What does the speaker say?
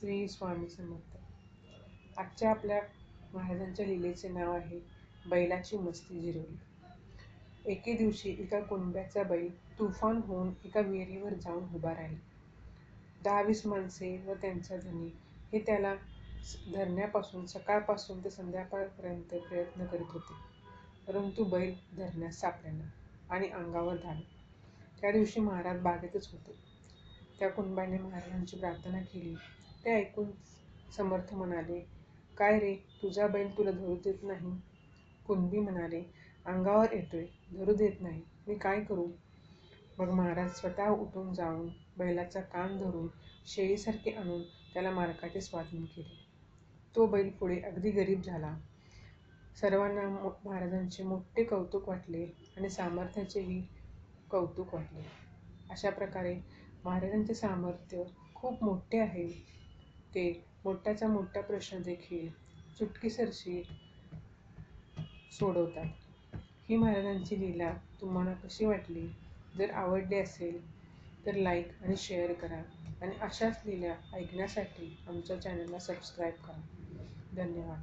श्री स्वामी समर्थ. आजच्या आपल्या महाराजांच्या लिलेचे नाव आहे बैलाची मस्ती जिरवली. एके दिवशी एका कुणब्याचा बैल तुफान होऊन एका विहिरीवर जाऊन उभा राहिला. दहावीस माणसे व त्यांचा धनी हे त्याला धरण्यापासून सकाळपासून ते संध्याकाळपर्यंत प्रयत्न करीत होते. परंतु बैल धरण्यास सापडेना आणि अंगावर धाडला. त्या दिवशी महाराज बागेतच होते. त्या कुणबाने महाराजांची प्रार्थना केली. ते ऐकून समर्थ म्हणाले काय रे तुझा बैल तुला धरू देत नाही? कुणबी म्हणाले अंगावर येतोय धरू देत नाही. मी काय करू? मग महाराज स्वतः उठून जाऊन बैलाचा कान धरून शेळीसारखे आणून त्याला मार्गाचे स्वाधीन केले. तो बैल पुढे अगदी गरीब झाला. सर्वांना महाराजांचे मोठे कौतुक वाटले आणि सामर्थ्याचेही कौतुक वाटले. अशा प्रकारे महाराजांचे सामर्थ्य खूप मोठे आहे. ते मोठ्याचा मोठा प्रश्न देखील चुटकीसरशी सोडवतात. ही महाराजांची लीला तुम्हाला कशी वाटली? जर आवडली असेल तर लाईक आणि शेअर करा आणि अशाच लीला ऐकण्यासाठी आमच्या चॅनलला सबस्क्राईब करा. धन्यवाद.